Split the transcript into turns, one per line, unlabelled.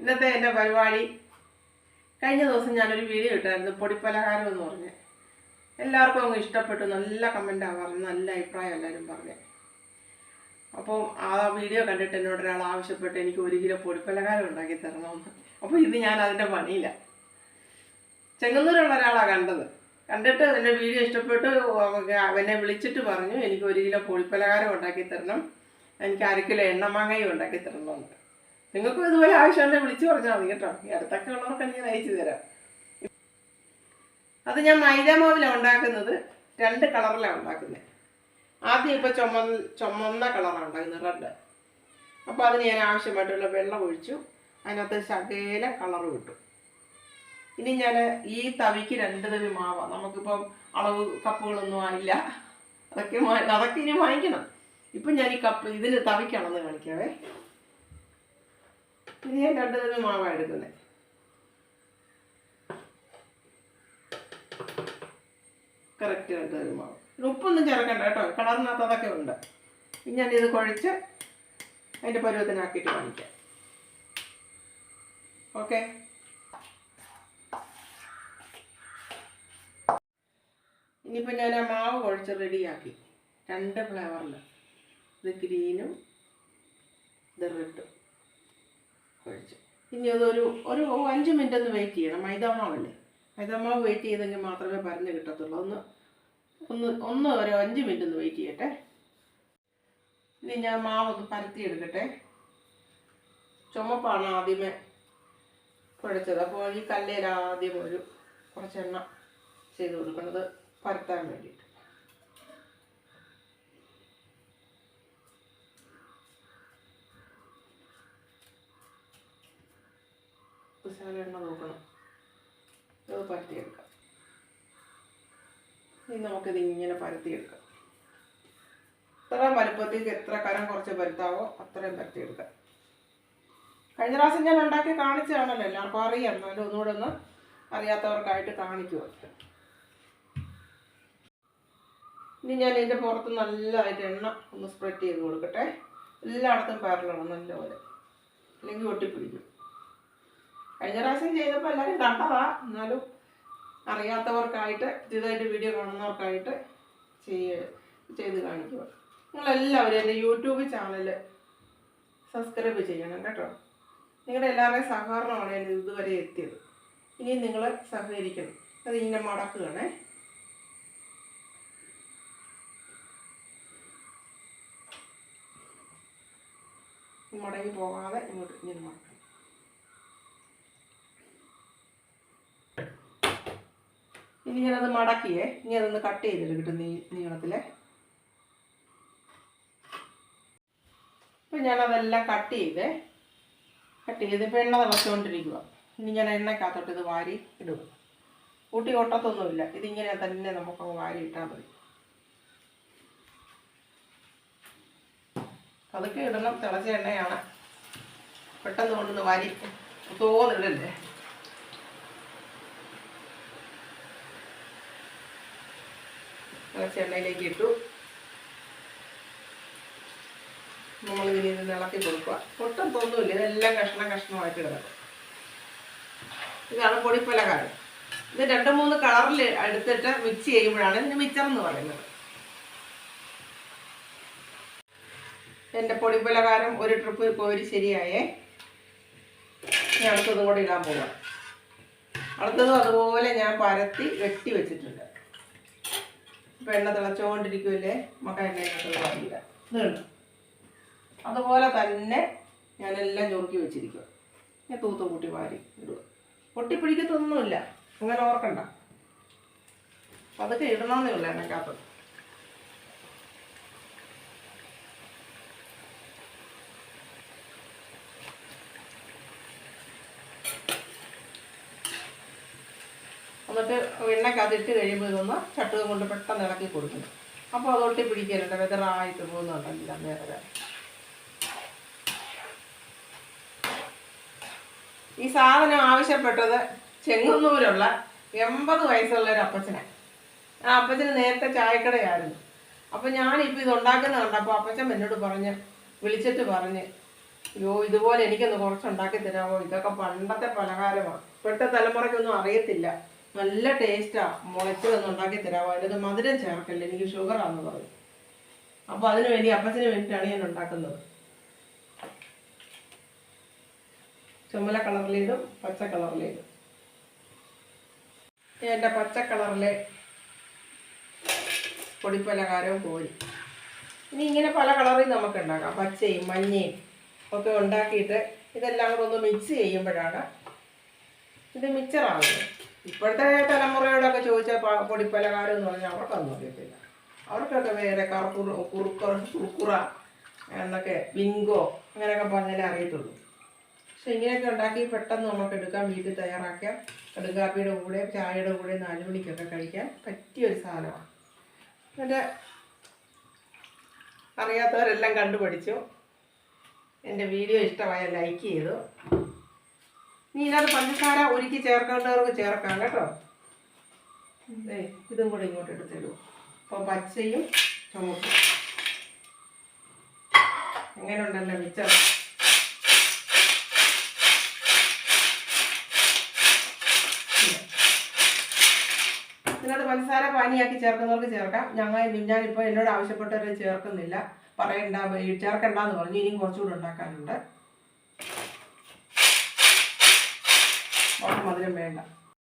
ഇന്നത്തെ എന്റെ പരിപാടി. കഴിഞ്ഞ ദിവസം ഞാനൊരു വീഡിയോ ഇട്ടായിരുന്നു പൊടിപ്പലഹാരം എന്ന് പറഞ്ഞ്. എല്ലാവർക്കും അങ്ങ് ഇഷ്ടപ്പെട്ടു നല്ല കമന്റാണ് പറഞ്ഞു നല്ല അഭിപ്രായം എല്ലാവരും പറഞ്ഞു. അപ്പോൾ ആ വീഡിയോ കണ്ടിട്ട് എന്നോട് ഒരാൾ ആവശ്യപ്പെട്ട് എനിക്ക് ഒരു കിലോ പൊടിപ്പലഹാരം ഉണ്ടാക്കി തരണമെന്ന്. അപ്പോൾ ഇത് ഞാൻ അതിന്റെ പണിയില്ല. ചെങ്ങന്നൂരുള്ള ഒരാളാണ് കണ്ടത്. കണ്ടിട്ട് എന്റെ വീഡിയോ ഇഷ്ടപ്പെട്ടു അവനെ വിളിച്ചിട്ട് പറഞ്ഞു എനിക്ക് ഒരു കിലോ പൊടിപ്പലഹാരം ഉണ്ടാക്കി തരണം. എനിക്ക് അര കിലോ എണ്ണമാങ്ങയും ഉണ്ടാക്കി തരണമെന്ന്. നിങ്ങൾക്കും ഇതുപോലെ ആവശ്യമുണ്ടെങ്കിൽ വിളിച്ചു പറഞ്ഞാൽ മതി കേട്ടോ. ഈ അടുത്തൊക്കെ ഞാൻ അയച്ചു തരാം. അത് ഞാൻ മൈദ മാവിലാണ് ഉണ്ടാക്കുന്നത്. രണ്ട് കളറിലാണ് ഉണ്ടാക്കുന്നത് ആദ്യം ഇപ്പോൾ ചുമന്ന ചുമന്ന കളറാണ് ഉണ്ടാക്കുന്നത് റെഡ് അപ്പോൾ അതിന് ഞാൻ ആവശ്യമായിട്ടുള്ള വെള്ളം ഒഴിച്ചു. അതിനകത്ത് ശകേല കളറ് വിട്ടു. ഇനി ഞാൻ ഈ തവിക്ക് രണ്ട് തവി മാവ. നമുക്കിപ്പം അളവ് കപ്പുകളൊന്നും ആയില്ല. അതൊക്കെ അതൊക്കെ ഇനി വാങ്ങിക്കണം. ഇപ്പം ഞാൻ ഈ കപ്പ് ഇതിന് തവിക്കാണെന്ന് കാണിക്കാവേ. ഇനി ഞാൻ രണ്ട് തവി മാവാണ് എടുക്കുന്നത് കറക്റ്റ് രണ്ടു തവി മാവ് ഉപ്പൊന്നും ചേർക്കണ്ട കേട്ടോ. കളറിനകത്ത് അതൊക്കെ ഉണ്ട്. ഇനി ഞാനിത് കുഴച്ച് അതിന്റെ പരുവത്തിനാക്കിയിട്ട് കാണിക്കാം. ഓക്കെ ഇനിയിപ്പോൾ ഞാൻ ആ മാവ് കുഴച്ച് റെഡിയാക്കി രണ്ട് ഫ്ലേവറിൽ ഇത് ഗ്രീനും ഇത് റെഡും ഇനി അതൊരു ഒരു അഞ്ച് മിനിറ്റ് ഒന്ന് വെയിറ്റ് ചെയ്യണം. മൈദാമാവല്ലേ? മൈദാമാവ് വെയിറ്റ് ചെയ്തെങ്കിൽ മാത്രമേ പരന്ന് കിട്ടത്തുള്ളൂ. ഒന്ന് ഒന്ന് ഒന്ന് ഒരു അഞ്ച് മിനിറ്റ് ഒന്ന് വെയിറ്റ് ചെയ്യട്ടെ. ഇനി ഞാൻ മാവ് ഒന്ന് പരത്തി എടുക്കട്ടെ ചുമപ്പാണ് ആദ്യമേ കുഴച്ചത്. അപ്പോൾ ഈ കല്ലേൽ ആദ്യം ഒരു കുറച്ചെണ്ണ ചെയ്ത് കൊടുക്കുന്നത് പരത്താൻ വേണ്ടിയിട്ട്. കുശാല എണ്ണ നോക്കണം അത് പരത്തിയെടുക്കാം. ഇനി നമുക്കിത് ഇങ്ങനെ പരത്തിയെടുക്കാം. ഇത്രയും വലുപ്പത്തേക്ക് എത്ര കരം കുറച്ച് പരുത്താവോ അത്രയും പരത്തിയെടുക്കാം. കഴിഞ്ഞ പ്രാവശ്യം ഞാൻ ഉണ്ടാക്കി കാണിച്ചതാണല്ലോ എല്ലാവർക്കും അറിയാം. എന്നാലും ഒന്നുകൂടെ ഒന്ന് അറിയാത്തവർക്കായിട്ട് കാണിക്കുക ഇനി ഞാൻ ഇതിന്റെ പുറത്ത് നല്ലതായിട്ട് എണ്ണ ഒന്ന് സ്പ്രെഡ് ചെയ്ത് കൊടുക്കട്ടെ. എല്ലായിടത്തും പരലണം നല്ലപോലെ. അല്ലെങ്കിൽ ഒട്ടിപ്പിടിക്കും. കഴിഞ്ഞ പ്രാവശ്യം ചെയ്തപ്പോൾ എല്ലാവരും കണ്ടതാ. എന്നാലും അറിയാത്തവർക്കായിട്ട് പുതിയതായിട്ട് വീഡിയോ കാണുന്നവർക്കായിട്ട് ചെയ്യ ചെയ്ത് കാണിക്കുക. നിങ്ങളെല്ലാവരും എന്റെ യൂട്യൂബ് ചാനൽ സബ്സ്ക്രൈബ് ചെയ്യണം കേട്ടോ. നിങ്ങളുടെ എല്ലാവരുടെയും സഹകരണമാണ് എന്റെ ഇതുവരെ എത്തിയത്. ഇനി നിങ്ങൾ സഹകരിക്കണം. അത് ഇങ്ങനെ മടക്കുകയാണേ. മടങ്ങി പോകാതെ ഇങ്ങോട്ട് ഇങ്ങനെ മടക്കണം ഇനി ഞാനത് മടക്കിയേ ഇനി അതൊന്ന് കട്ട് ചെയ്തെടുക്കട്ടെ നീ നീളത്തിലെ. ഇപ്പം ഞാനതെല്ലാം കട്ട് ചെയ്തേ കട്ട് ചെയ്ത് ഇപ്പം എണ്ണ തിളച്ചുകൊണ്ടിരിക്കുക ഇനി ഞാൻ എണ്ണക്കകത്തോട്ട് ഇത് വാരി ഇടുക കൂട്ടി ഒട്ടത്തൊന്നുമില്ല. ഇതിങ്ങനെ തന്നെ നമുക്ക് വാരി ഇട്ടാൽ മതി. അതൊക്കെ ഇടണം. തിളച്ച എണ്ണയാണ്. പെട്ടെന്ന് കൊണ്ടുവന്ന് വാരി തോന്നിടല്ലേ? തിളച്ച എണ്ണയിലേക്ക് ഇട്ടു നമ്മൾ ഇതിൽ നിന്ന് ഇളക്കി കൊടുക്കുക. ഒട്ടും തോന്നുമില്ല ഇതെല്ലാം കഷ്ണം കഷ്ണമായിട്ട് കിടക്കും. ഇതാണ് പൊടിപ്പലകാരം. ഇത് രണ്ട് മൂന്ന് കളറിൽ എടുത്തിട്ട് മിക്സ് ചെയ്യുമ്പോഴാണ് ഇതിന് മിച്ചർ എന്ന് പറയുന്നത്. എന്റെ പൊടിപ്പലകാരം ഒരു ട്രിപ്പ് കോരി ശരിയായേ. ഞാൻ അടുത്തതും കൂടെ ഇടാൻ പോവാം. അടുത്തതും അതുപോലെ ഞാൻ പരത്തി വെട്ടി വെച്ചിട്ടുണ്ട്. ഇപ്പം എണ്ണ നമുക്ക് എണ്ണയിലോട്ട് വാങ്ങിയില്ല ഇത് അതുപോലെ തന്നെ ഞാനെല്ലാം ചോക്കി വെച്ചിരിക്കുക ഞാൻ തൂത്ത് കൂട്ടി വാരി ഇടുക പൊട്ടിപ്പിടിക്കത്തൊന്നുമില്ല. അങ്ങനെ ഓർക്കണ്ട. അതൊക്കെ ഇടണമെന്നേ ഉള്ളൂ എണ്ണക്കകത്ത് എന്നിട്ട് എണ്ണ ഇട്ട് കഴിയുമ്പോൾ ഇതൊന്ന് ചട്ടുക കൊണ്ട് പെട്ടെന്ന് ഇളക്കി കൊടുക്കണം അപ്പോൾ അത് ഒട്ടി വെതറായിട്ട് പോകുന്നുണ്ടല്ല നേരെ ഈ സാധനം ആവശ്യപ്പെട്ടത് ചെങ്ങന്നൂരുള്ള എൺപത് വയസ്സുള്ള ഒരു അപ്പച്ചനെ. ആ അപ്പച്ചന് നേരത്തെ ചായക്കടയായിരുന്നു. അപ്പം ഞാനിപ്പോൾ ഇത് ഉണ്ടാക്കുന്ന കണ്ടപ്പോൾ അപ്പച്ചൻ എന്നോട് പറഞ്ഞ് വിളിച്ചിട്ട് പറഞ്ഞ് അയ്യോ ഇതുപോലെ എനിക്കൊന്ന് കുറച്ച് ഉണ്ടാക്കി തരാമോ? ഇതൊക്കെ പണ്ടത്തെ പലഹാരമാണ്. ഇപ്പോഴത്തെ തലമുറയ്ക്കൊന്നും അറിയത്തില്ല. നല്ല ടേസ്റ്റാ മുളച്ചതൊന്നും ഉണ്ടാക്കി തരാമോ അതിനത് മധുരം ചേർക്കല്ല? എനിക്ക് ഷുഗറാന്ന് പറയും. അപ്പോൾ അതിന് വേണ്ടി അപ്പച്ചന് വേണ്ടിയിട്ടാണ് ഞാൻ ഉണ്ടാക്കുന്നത്. ചുമല കളറിലേതും പച്ച കളറിലേതും. എന്റെ പച്ച കളറിലെ പൊടിപ്പലഹാരവും കോരി. ഇനി ഇങ്ങനെ പല കളറിൽ നമുക്ക് ഉണ്ടാക്കാം. പച്ചയും മഞ്ഞയും ഒക്കെ ഉണ്ടാക്കിയിട്ട് ഇതെല്ലാം കൂടെ ഒന്ന് മിക്സ് ചെയ്യുമ്പോഴാണ് ഇത് മിക്സറാകുന്നത് ഇപ്പോഴത്തെ തലമുറയോടൊക്കെ ചോദിച്ചാൽ പൊടിപ്പലകാരം എന്ന് പറഞ്ഞാൽ അവർക്കൊന്നും അറിയത്തില്ല. അവർക്കൊക്കെ വേറെ കറുക്കുറ കുറുക്കുറ കുറുക്കുറ എന്നൊക്കെ ബിങ്കോ അങ്ങനെയൊക്കെ പറഞ്ഞാലേ അറിയത്തുള്ളൂ. പക്ഷെ ഇങ്ങനെയൊക്കെ ഉണ്ടാക്കി പെട്ടെന്ന് നമുക്ക് എടുക്കാം വീട്ടിൽ തയ്യാറാക്കാം കടുങ്കാപ്പിയുടെ കൂടെ ചായയുടെ കൂടെ നാല് മണിക്കൊക്കെ കഴിക്കാൻ പറ്റിയൊരു സാധനമാണ്. എന്റെ അറിയാത്തവരെല്ലാം കണ്ടുപഠിച്ചു. എന്റെ വീഡിയോ ഇഷ്ടമായ ലൈക്ക് ചെയ്തു. നീ ഇതിനകത്ത് പഞ്ചസാര ഒരുക്കി ചേർക്കേണ്ടവർക്ക് ചേർക്കാം കേട്ടോ. ഇതും കൂടെ ഇങ്ങോട്ട് എടുത്തിടും. അപ്പോൾ പച്ചയും ചുമക്കും. അങ്ങനെ ഉണ്ടല്ലോ മിച്ച ഇതിനകത്ത് പഞ്ചസാര പാനിയാക്കി ചേർക്കുന്നവർക്ക് ചേർക്കാം. ഞങ്ങൾ ഞാനിപ്പോൾ എന്നോട് ആവശ്യപ്പെട്ടവരെ ചേർക്കുന്നില്ല. പറയണ്ട ചേർക്കണ്ടെന്ന് പറഞ്ഞു. ഇനിയും കുറച്ചുകൂടെ ഉണ്ടാക്കാനുണ്ട്. വളരെ വേണ്ട.